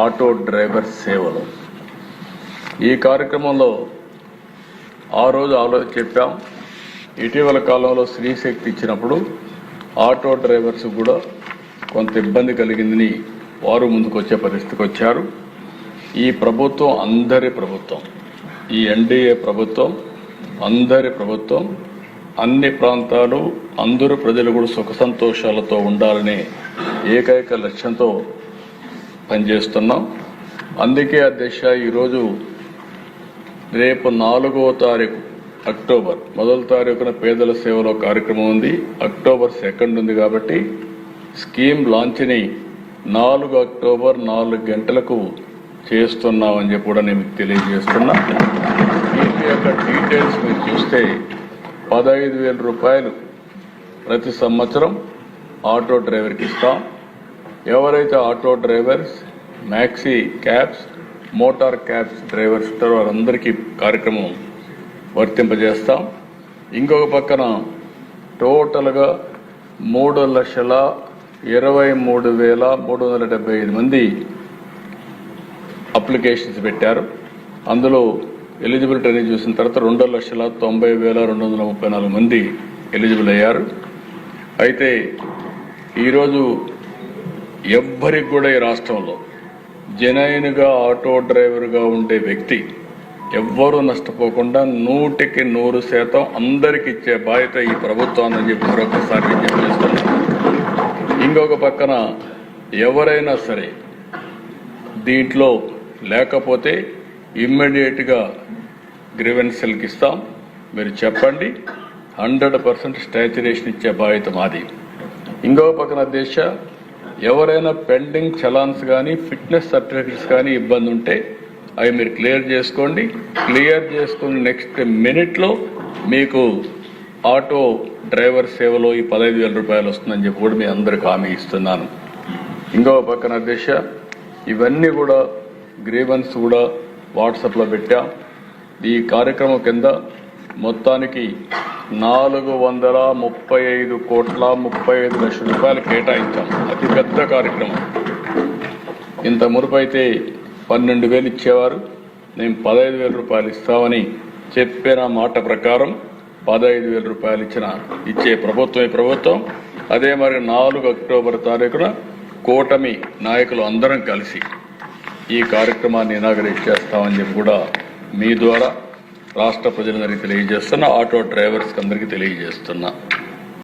Auto driver సేవలు. ఈ కార్యక్రమంలో ఆ రోజు ఆలో చెప్పాం. ఇటీవల కాలంలో స్త్రీశక్తి ఇచ్చినప్పుడు ఆటో డ్రైవర్స్ కూడా కొంత ఇబ్బంది కలిగిందని వారు ముందుకొచ్చే పరిస్థితికి వచ్చారు. ఈ ప్రభుత్వం అందరి ప్రభుత్వం ఈ ఎన్డీఏ ప్రభుత్వం అందరి ప్రభుత్వం అన్ని ప్రాంతాలు అందరూ ప్రజలు కూడా సుఖ సంతోషాలతో ఉండాలనే ఏకైక లక్ష్యంతో పనిచేస్తున్నాం. అందుకే అధ్యక్ష ఈరోజు రేపు నాలుగో తారీఖు అక్టోబర్. మొదటి తారీఖున పేదల సేవలో కార్యక్రమం ఉంది. అక్టోబర్ సెకండ్ ఉంది కాబట్టి స్కీమ్ లాంచ్ని నాలుగు అక్టోబర్ నాలుగు గంటలకు చేస్తున్నామని చెప్పి కూడా నేను మీకు తెలియజేస్తున్నా. వీటి యొక్క డీటెయిల్స్ మీరు చూస్తే పదహైదు వేల రూపాయలు ప్రతి సంవత్సరం ఆటో డ్రైవర్కి ఇస్తాం. ఎవరైతే auto drivers maxi cabs motor cabs drivers ఉంటారో వారందరికీ కార్యక్రమం వర్తింపజేస్తాం. ఇంకొక పక్కన టోటల్గా మూడు లక్షల ఇరవై మూడు వేల మూడు వందల డెబ్బై ఐదు మంది అప్లికేషన్స్ పెట్టారు. అందులో ఎలిజిబిలిటీ అనేది చూసిన తర్వాత రెండు లక్షల తొంభై వేల రెండు వందల ముప్పై నాలుగు మంది ఎలిజిబుల్ అయ్యారు. అయితే ఈరోజు ఎవ్వరికి కూడా ఈ రాష్ట్రంలో జనైన్గా ఆటో డ్రైవర్గా ఉండే వ్యక్తి ఎవ్వరూ నష్టపోకుండా నూటికి నూరు శాతం అందరికి ఇచ్చే బాధ్యత ఈ ప్రభుత్వాన్ని చెప్పి మరొకసారి విజ్ఞప్తి చేస్తున్నాను ఇంకొక పక్కన ఎవరైనా సరే దీంట్లో లేకపోతే ఇమ్మీడియట్గా గ్రీవెన్సల్కి ఇస్తాం. మీరు చెప్పండి. హండ్రెడ్ పర్సెంట్ స్టాచ్యురేషన్ ఇచ్చే బాధ్యత మాది. ఇంకొక పక్కన దేశ ఎవరైనా పెండింగ్ చలాన్స్ కానీ ఫిట్నెస్ సర్టిఫికెట్స్ కానీ ఇబ్బంది ఉంటే అవి మీరు క్లియర్ చేసుకోండి. క్లియర్ చేసుకుని నెక్స్ట్ మినిట్లో మీకు ఆటో డ్రైవర్ సేవలో ఈ పదహైదు వేల రూపాయలు వస్తుందని చెప్పి కూడా మీ అందరికి హామీ ఇస్తున్నాను. ఇంకో పక్కన దిశ ఇవన్నీ కూడా గ్రీవెన్స్ కూడా వాట్సాప్లో పెట్టా. ఈ కార్యక్రమం కింద మొత్తానికి నాలుగు వందల ముప్పై ఐదు కోట్ల ముప్పై ఐదు లక్షల రూపాయలు కేటాయించాం. అతి పెద్ద కార్యక్రమం. ఇంత మురుపు అయితే పన్నెండు వేలు ఇచ్చేవారు. నేను పదహైదు వేల రూపాయలు ఇస్తామని చెప్పిన మాట ప్రకారం పదహైదు వేల రూపాయలు ఇచ్చిన ఇచ్చే ప్రభుత్వం ఈ ప్రభుత్వం. అదే మరి నాలుగు అక్టోబర్ తారీఖున కూటమి నాయకులు అందరం కలిసి ఈ కార్యక్రమాన్ని ఇనాగరేట్ చేస్తామని చెప్పి కూడా మీ ద్వారా రాష్ట్ర ప్రజలందరికీ తెలియజేస్తున్నా ఆటో డ్రైవర్స్కి అందరికీ తెలియజేస్తున్నా.